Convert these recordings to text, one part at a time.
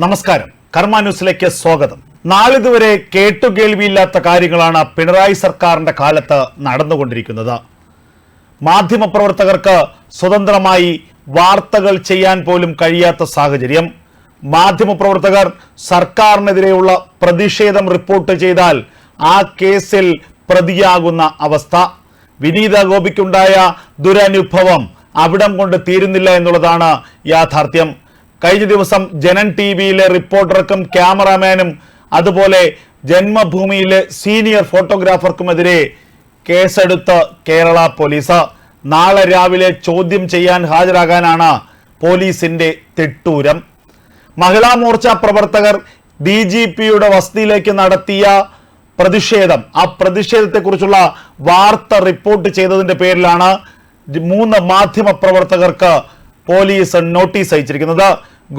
നമസ്കാരം. കർമ്മ ന്യൂസിലേക്ക് സ്വാഗതം. നാളിതുവരെ കേട്ടുകേൾവിയില്ലാത്ത കാര്യങ്ങളാണ് പിണറായി സർക്കാരിന്റെ കാലത്ത് നടന്നുകൊണ്ടിരിക്കുന്നത്. മാധ്യമപ്രവർത്തകർക്ക് സ്വതന്ത്രമായി വാർത്തകൾ ചെയ്യാൻ പോലും കഴിയാത്ത സാഹചര്യം. മാധ്യമപ്രവർത്തകർ സർക്കാരിനെതിരെയുള്ള പ്രതിഷേധം റിപ്പോർട്ട് ചെയ്താൽ ആ കേസിൽ പ്രതിയാകുന്ന അവസ്ഥ. വിനീത ഗോപിക്കുണ്ടായ ദുരനുഭവം അവിടം കൊണ്ട് തീരുന്നില്ല എന്നുള്ളതാണ് യാഥാർത്ഥ്യം. കഴിഞ്ഞ ദിവസം ജനൻ ടി വിയിലെ റിപ്പോർട്ടർക്കും ക്യാമറാമാനും അതുപോലെ ജന്മഭൂമിയിലെ സീനിയർ ഫോട്ടോഗ്രാഫർക്കുമെതിരെ കേസെടുത്ത് കേരള പോലീസ്. നാളെ രാവിലെ ചോദ്യം ചെയ്യാൻ ഹാജരാകാനാണ് പോലീസിന്റെ തിട്ടൂരം. മഹിളാ മോർച്ച പ്രവർത്തകർ ഡി ജി പിയുടെ വസതിയിലേക്ക് നടത്തിയ പ്രതിഷേധം. ആ പ്രതിഷേധത്തെക്കുറിച്ചുള്ള വാർത്ത റിപ്പോർട്ട് ചെയ്തതിന്റെ പേരിലാണ് മൂന്ന് മാധ്യമ പ്രവർത്തകർക്ക് പോലീസ് നോട്ടീസ് അയച്ചിരിക്കുന്നത്.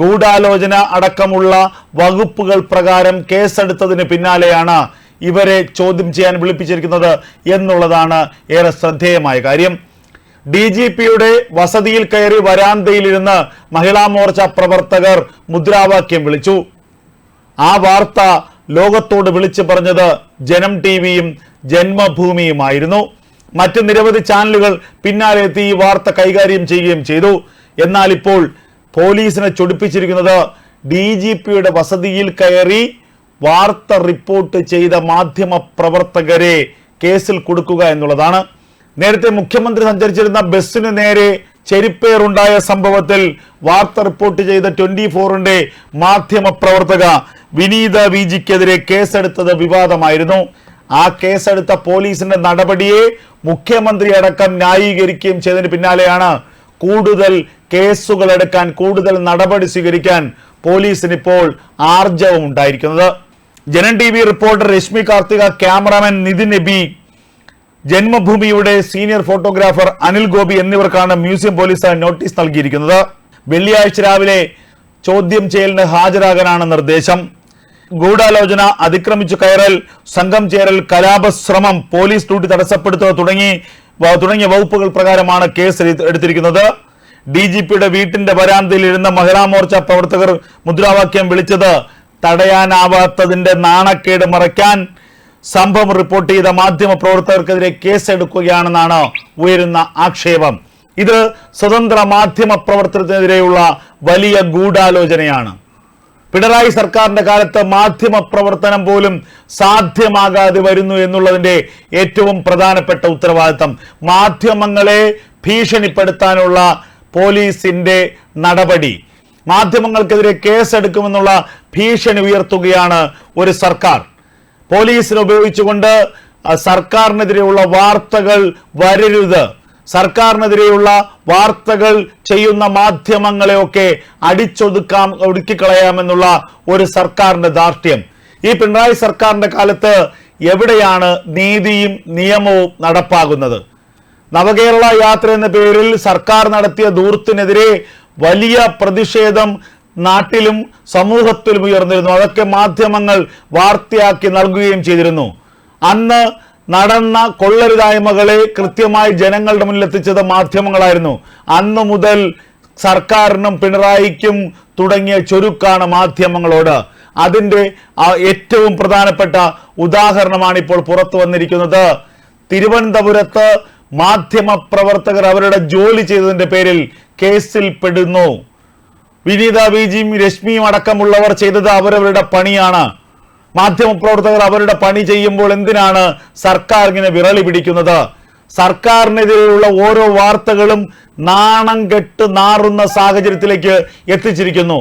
ഗൂഢാലോചന അടക്കമുള്ള വകുപ്പുകൾ പ്രകാരം കേസെടുത്തതിന് പിന്നാലെയാണ് ഇവരെ ചോദ്യം ചെയ്യാൻ വിളിപ്പിച്ചിരിക്കുന്നത് എന്നുള്ളതാണ് ഏറെ ശ്രദ്ധേയമായ കാര്യം. ഡി ജി പിയുടെ വസതിയിൽ കയറി വരാന്തയിലിരുന്ന് മഹിളാ മോർച്ച പ്രവർത്തകർ മുദ്രാവാക്യം വിളിച്ചു. ആ വാർത്ത ലോകത്തോട് വിളിച്ചു പറഞ്ഞത് ജനം ടി വിയും ജന്മഭൂമിയുമായിരുന്നു. മറ്റ് നിരവധി ചാനലുകൾ പിന്നാലെ എത്തി ഈ വാർത്ത കൈകാര്യം ചെയ്യുകയും ചെയ്തു. എന്നാൽ ഇപ്പോൾ പോലീസിനെ ചൊടിപ്പിച്ചിരിക്കുന്നത് ഡി ജി പിയുടെ വസതിയിൽ കയറി വാർത്ത റിപ്പോർട്ട് ചെയ്ത മാധ്യമ പ്രവർത്തകരെ കേസിൽ കൊടുക്കുക എന്നുള്ളതാണ്. നേരത്തെ മുഖ്യമന്ത്രി സഞ്ചരിച്ചിരുന്ന ബസ്സിന് നേരെ ചെരിപ്പേറുണ്ടായ സംഭവത്തിൽ വാർത്ത റിപ്പോർട്ട് ചെയ്ത ട്വന്റി ഫോറിന്റെ മാധ്യമ പ്രവർത്തക വിനീത വി ജിക്കെതിരെ കേസെടുത്തത് വിവാദമായിരുന്നു. ആ കേസെടുത്ത പോലീസിന്റെ നടപടിയെ മുഖ്യമന്ത്രി അടക്കം ന്യായീകരിക്കുകയും ചെയ്തതിന് പിന്നാലെയാണ് കൂടുതൽ കേസുകൾ എടുക്കാൻ കൂടുതൽ നടപടി സ്വീകരിക്കാൻ പോലീസിന് ഇപ്പോൾ ആർജവം ഉണ്ടായിരിക്കുന്നത്. Janam T V reporter Rashmi Karthika cameraman Nithin Nabi ജന്മഭൂമിയുടെ senior photographer Anil Gopi എന്നിവർക്കാണ് മ്യൂസിയം പോലീസ് നോട്ടീസ് നൽകിയിരിക്കുന്നത്. വെള്ളിയാഴ്ച രാവിലെ ചോദ്യം ചെയ്യലിന് ഹാജരാകാനാണ് നിർദ്ദേശം. ഗൂഢാലോചന അതിക്രമിച്ചു കയറൽ സംഘം ചേരൽ കലാപശ്രമം പോലീസ് ഡ്യൂട്ടി തടസ്സപ്പെടുത്തുക തുടങ്ങി തുടങ്ങിയ വകുപ്പുകൾ പ്രകാരമാണ് കേസ് എടുത്ത് എടുത്തിരിക്കുന്നത്. ഡി ജി പിയുടെ വീട്ടിന്റെ വരാന്തയിൽ ഇരുന്ന മഹിളാ മോർച്ച പ്രവർത്തകർ മുദ്രാവാക്യം വിളിച്ചത് തടയാനാവാത്തതിന്റെ നാണക്കേട് മറയ്ക്കാൻ സംഭവം റിപ്പോർട്ട് ചെയ്ത മാധ്യമ പ്രവർത്തകർക്കെതിരെ കേസെടുക്കുകയാണെന്നാണ് ഉയരുന്ന ആക്ഷേപം. ഇത് സ്വതന്ത്ര മാധ്യമ പ്രവർത്തനത്തിനെതിരെയുള്ള വലിയ ഗൂഢാലോചനയാണ്. പിണറായി സർക്കാരിന്റെ കാലത്ത് മാധ്യമ പ്രവർത്തനം പോലും സാധ്യമാകാതെ വരുന്നു എന്നുള്ളതിന്റെ ഏറ്റവും പ്രധാനപ്പെട്ട ഉത്തരവാദിത്തം. മാധ്യമങ്ങളെ ഭീഷണിപ്പെടുത്താനുള്ള പോലീസിന്റെ നടപടി. മാധ്യമങ്ങൾക്കെതിരെ കേസെടുക്കുമെന്നുള്ള ഭീഷണി ഉയർത്തുകയാണ് ഒരു സർക്കാർ. പോലീസിനെ ഉപയോഗിച്ചുകൊണ്ട് സർക്കാരിനെതിരെയുള്ള വാർത്തകൾ വരരുത്. സർക്കാരിനെതിരെയുള്ള വാർത്തകൾ ചെയ്യുന്ന മാധ്യമങ്ങളെയൊക്കെ അടിച്ചൊതുക്കാം ഒടുക്കിക്കളയാമെന്നുള്ള ഒരു സർക്കാരിന്റെ ദാർഢ്യം ഈ പിണറായി സർക്കാരിന്റെ കാലത്ത് എവിടെയാണ് നീതിയും നിയമവും നടപ്പാകുന്നത്? നവകേരള യാത്ര എന്ന പേരിൽ സർക്കാർ നടത്തിയ ദൂർത്തിനെതിരെ വലിയ പ്രതിഷേധം നാട്ടിലും സമൂഹത്തിലും ഉയർന്നിരുന്നു. അതൊക്കെ മാധ്യമങ്ങൾ വാർത്തയാക്കി നൽകുകയും ചെയ്തിരുന്നു. അന്ന് നടന്ന കൊള്ളരുതായ്മകളെ കൃത്യമായി ജനങ്ങളുടെ മുന്നിൽ എത്തിച്ചത് മാധ്യമങ്ങളായിരുന്നു. അന്നു മുതൽ സർക്കാരിനും പിണറായിക്കും തുടങ്ങിയ ചുരുക്കാണ് മാധ്യമങ്ങളോട്. അതിന്റെ ഏറ്റവും പ്രധാനപ്പെട്ട ഉദാഹരണമാണ് ഇപ്പോൾ പുറത്തു വന്നിരിക്കുന്നത്. തിരുവനന്തപുരത്ത് മാധ്യമ പ്രവർത്തകർ അവരുടെ ജോലി ചെയ്തതിന്റെ പേരിൽ കേസിൽ പെടുന്നു. വിനീത വിജിയും രശ്മിയും അടക്കമുള്ളവർ ചെയ്തത് അവരവരുടെ പണിയാണ്. മാധ്യമപ്രവർത്തകർ അവരുടെ പണി ചെയ്യുമ്പോൾ എന്തിനാണ് സർക്കാർ ഇങ്ങനെ വിരളി പിടിക്കുന്നത്? സർക്കാരിനെതിരെയുള്ള ഓരോ വാർത്തകളും നാണം കെട്ട് നാറുന്ന സാഹചര്യത്തിലേക്ക് എത്തിച്ചിരിക്കുന്നു.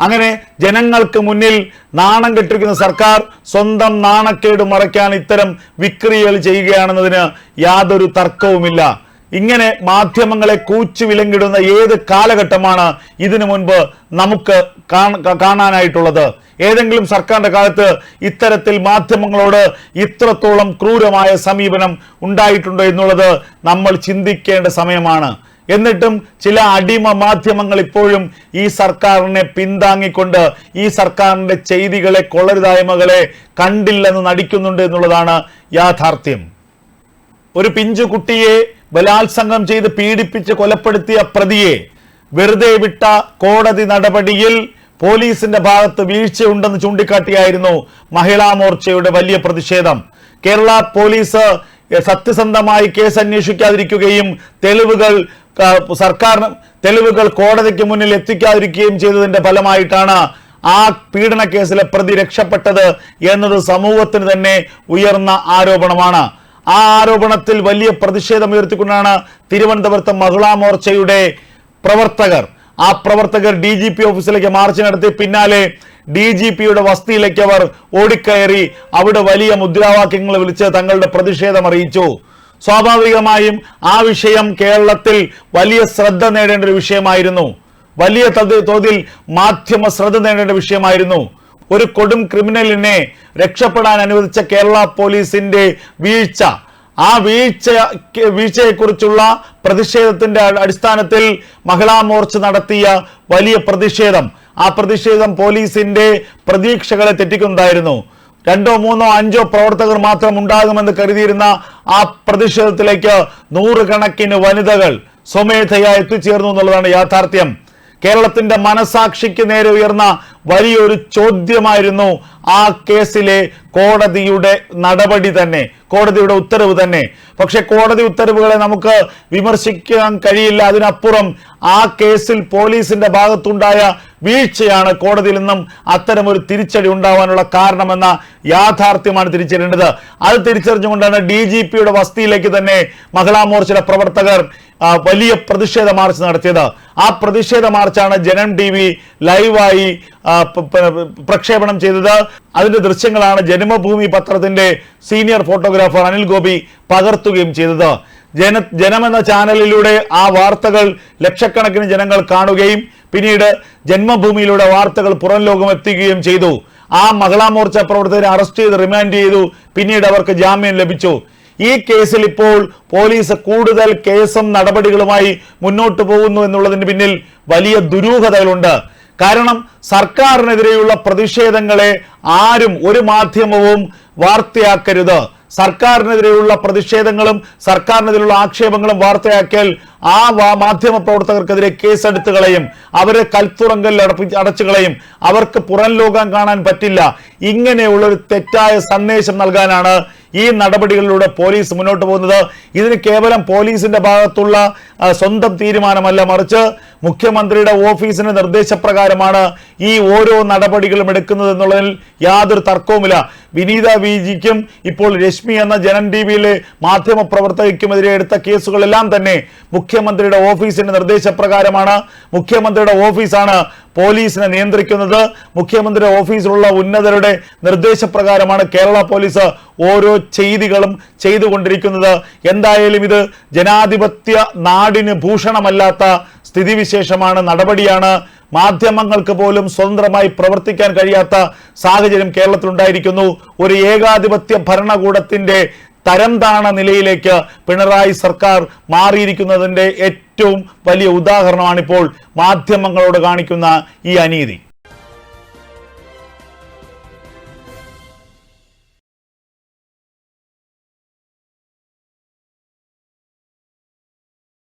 അങ്ങനെ ജനങ്ങൾക്ക് മുന്നിൽ നാണം കെട്ടിരിക്കുന്ന സർക്കാർ സ്വന്തം നാണക്കേട് മറയ്ക്കാൻ ഇത്തരം വിക്രിയകൾ ചെയ്യുകയാണെന്നതിന് യാതൊരു തർക്കവുമില്ല. ഇങ്ങനെ മാധ്യമങ്ങളെ കൂച്ചു വിലങ്ങിടുന്ന ഏത് കാലഘട്ടമാണ് ഇതിനു മുൻപ് നമുക്ക് കാണാനായിട്ടുള്ളത്? ഏതെങ്കിലും സർക്കാരിന്റെ കാലത്ത് ഇത്തരത്തിൽ മാധ്യമങ്ങളോട് ഇത്രത്തോളം ക്രൂരമായ സമീപനം ഉണ്ടായിട്ടുണ്ടോ എന്നുള്ളത് നമ്മൾ ചിന്തിക്കേണ്ട സമയമാണ്. എന്നിട്ടും ചില അടിമ മാധ്യമങ്ങൾ ഇപ്പോഴും ഈ സർക്കാരിനെ പിന്താങ്ങിക്കൊണ്ട് ഈ സർക്കാരിന്റെ ചെയ്തികളെ കൊള്ളരുതായ്മകളെ കണ്ടില്ലെന്ന് നടിക്കുന്നുണ്ട് എന്നുള്ളതാണ് യാഥാർത്ഥ്യം. ഒരു പിഞ്ചു കുട്ടിയെ ബലാത്സംഗം ചെയ്ത് പീഡിപ്പിച്ച് കൊലപ്പെടുത്തിയ പ്രതിയെ വെറുതെ വിട്ട കോടതി നടപടിയിൽ പോലീസിന്റെ ഭാഗത്ത് വീഴ്ചയുണ്ടെന്ന് ചൂണ്ടിക്കാട്ടിയായിരുന്നു മഹിളാ മോർച്ചയുടെ വലിയ പ്രതിഷേധം. കേരള പോലീസ് സത്യസന്ധമായി കേസ് അന്വേഷിക്കാതിരിക്കുകയും തെളിവുകൾ സർക്കാർ തെളിവുകൾ കോടതിക്ക് മുന്നിൽ എത്തിക്കാതിരിക്കുകയും ചെയ്തതിന്റെ ഫലമായിട്ടാണ് ആ പീഡന കേസിലെ പ്രതി രക്ഷപ്പെട്ടത് എന്നത് സമൂഹത്തിന് തന്നെ ഉയർന്ന ആരോപണമാണ്. ആ ആരോപണത്തിൽ വലിയ പ്രതിഷേധം ഉയർത്തിക്കൊണ്ടാണ് തിരുവനന്തപുരത്ത് മഹിളാ മോർച്ചയുടെ പ്രവർത്തകർ. ആ പ്രവർത്തകർ ഡി ജി പി ഓഫീസിലേക്ക് മാർച്ച് നടത്തി പിന്നാലെ ഡി ജി പിയുടെ വസതിയിലേക്ക് അവർ ഓടിക്കയറി അവിടെ വലിയ മുദ്രാവാക്യങ്ങൾ വിളിച്ച് തങ്ങളുടെ പ്രതിഷേധം അറിയിച്ചു. സ്വാഭാവികമായും ആ വിഷയം കേരളത്തിൽ വലിയ ശ്രദ്ധ നേടേണ്ട ഒരു വിഷയമായിരുന്നു. വലിയ തത് തോതിൽ മാധ്യമ ശ്രദ്ധ നേടേണ്ട വിഷയമായിരുന്നു. ഒരു കൊടും ക്രിമിനലിനെ രക്ഷപ്പെടാൻ അനുവദിച്ച കേരള പോലീസിന്റെ വീഴ്ച. ആ വീഴ്ച വീഴ്ചയെക്കുറിച്ചുള്ള പ്രതിഷേധത്തിന്റെ അടിസ്ഥാനത്തിൽ മഹിളാ മോർച്ച നടത്തിയ വലിയ പ്രതിഷേധം. ആ പ്രതിഷേധം പോലീസിന്റെ പ്രതീക്ഷകളെ തെറ്റിക്കുന്നതായിരുന്നു. രണ്ടോ മൂന്നോ അഞ്ചോ പ്രവർത്തകർ മാത്രം ഉണ്ടാകുമെന്ന് കരുതിയിരുന്ന ആ പ്രതിഷേധത്തിലേക്ക് നൂറുകണക്കിന് വനിതകൾ സ്വമേധയാ എത്തിച്ചേർന്നു എന്നുള്ളതാണ് യാഥാർത്ഥ്യം. കേരളത്തിന്റെ മനസാക്ഷിക്ക് നേരെ ഉയർന്ന വലിയൊരു ചോദ്യമായിരുന്നു ആ കേസിലെ കോടതിയുടെ നടപടി തന്നെ കോടതിയുടെ ഉത്തരവ് തന്നെ. പക്ഷെ കോടതി ഉത്തരവുകളെ നമുക്ക് വിമർശിക്കാൻ കഴിയില്ല. അതിനപ്പുറം ആ കേസിൽ പോലീസിന്റെ ഭാഗത്തുണ്ടായ വീഴ്ചയാണ് കോടതിയിൽ നിന്നും അത്തരമൊരു തിരിച്ചടി ഉണ്ടാവാനുള്ള കാരണമെന്ന യാഥാർത്ഥ്യമാണ് തിരിച്ചറിയേണ്ടത്. അത് തിരിച്ചറിഞ്ഞുകൊണ്ടാണ് ഡി ജി പിയുടെ വസതിയിലേക്ക് തന്നെ മഹിളാ മോർച്ചയുടെ പ്രവർത്തകർ വലിയ പ്രതിഷേധ മാർച്ച് നടത്തിയത്. ആ പ്രതിഷേധ മാർച്ചാണ് ജനം ടി വി ലൈവായി പ്രക്ഷേപണം ചെയ്തത്. അതിന്റെ ദൃശ്യങ്ങളാണ് ജന്മഭൂമി പത്രത്തിന്റെ സീനിയർ ഫോട്ടോഗ്രാഫർ അനിൽ ഗോപി പകർത്തുകയും ചെയ്തത്. ജന ജനമെന്ന ചാനലിലൂടെ ആ വാർത്തകൾ ലക്ഷക്കണക്കിന് ജനങ്ങൾ കാണുകയും പിന്നീട് ജന്മഭൂമിയിലൂടെ വാർത്തകൾ പുറം ലോകം എത്തിക്കുകയും ചെയ്തു. ആ മഹിളാ മോർച്ച പ്രവർത്തകരെ അറസ്റ്റ് ചെയ്ത് റിമാൻഡ് ചെയ്തു. പിന്നീട് അവർക്ക് ജാമ്യം ലഭിച്ചു. ഈ കേസിൽ ഇപ്പോൾ പോലീസ് കൂടുതൽ കേസും നടപടികളുമായി മുന്നോട്ട് പോകുന്നു എന്നുള്ളതിന് പിന്നിൽ വലിയ ദുരൂഹതകളുണ്ട്. കാരണം സർക്കാരിനെതിരെയുള്ള പ്രതിഷേധങ്ങളെ ആരും ഒരു മാധ്യമവും വാർത്തയാക്കരുത്. സർക്കാരിനെതിരെയുള്ള പ്രതിഷേധങ്ങളും സർക്കാരിനെതിരെയുള്ള ആക്ഷേപങ്ങളും വാർത്തയാക്കിയാൽ ആ മാധ്യമ പ്രവർത്തകർക്കെതിരെ കേസെടുത്ത് കളയും. അവരെ കൽത്തുറങ്കലിൽ അടപ്പി അടച്ചു കളയും. അവർക്ക് പുറം ലോകം കാണാൻ പറ്റില്ല. ഇങ്ങനെയുള്ള ഒരു തെറ്റായ സന്ദേശം നൽകാനാണ് ഈ നടപടികളിലൂടെ പോലീസ് മുന്നോട്ട് പോകുന്നത്. ഇതിന് കേവലം പോലീസിന്റെ ഭാഗത്തുള്ള സ്വന്തം തീരുമാനമല്ല മറിച്ച് മുഖ്യമന്ത്രിയുടെ ഓഫീസിന് നിർദ്ദേശപ്രകാരമാണ് ഈ ഓരോ നടപടികളും എടുക്കുന്നത് എന്നുള്ളതിൽ യാതൊരു തർക്കവുമില്ല. വിനീത വി ജിക്കും ഇപ്പോൾ രശ്മി എന്ന ജനൻ ടി വിയിലെ മാധ്യമ പ്രവർത്തകയ്ക്കുമെതിരെ എടുത്ത കേസുകളെല്ലാം തന്നെ മുഖ്യമന്ത്രിയുടെ ഓഫീസിന്റെ നിർദ്ദേശപ്രകാരമാണ്. മുഖ്യമന്ത്രിയുടെ ഓഫീസാണ് പോലീസിനെ നിയന്ത്രിക്കുന്നത്. മുഖ്യമന്ത്രിയുടെ ഓഫീസിലുള്ള ഉന്നതരുടെ നിർദ്ദേശപ്രകാരമാണ് കേരള പോലീസ് ഓരോ ചെയ്തികളും ചെയ്തുകൊണ്ടിരിക്കുന്നത്. എന്തായാലും ഇത് ജനാധിപത്യ നാടിന് ഭൂഷണമല്ലാത്ത സ്ഥിതിവിശേഷമാണ് നടപടിയാണ് മാധ്യമങ്ങൾക്ക് പോലും സ്വതന്ത്രമായി പ്രവർത്തിക്കാൻ കഴിയാത്ത സാഹചര്യം കേരളത്തിലുണ്ടായിരിക്കുന്നു. ഒരു ഏകാധിപത്യ ഭരണകൂടത്തിന്റെ തരംതാണ നിലയിലേക്ക് പിണറായി സർക്കാർ മാറിയിരിക്കുന്നതിന്റെ ഏറ്റവും വലിയ ഉദാഹരണമാണിപ്പോൾ മാധ്യമങ്ങളോട് കാണിക്കുന്ന ഈ അനീതി.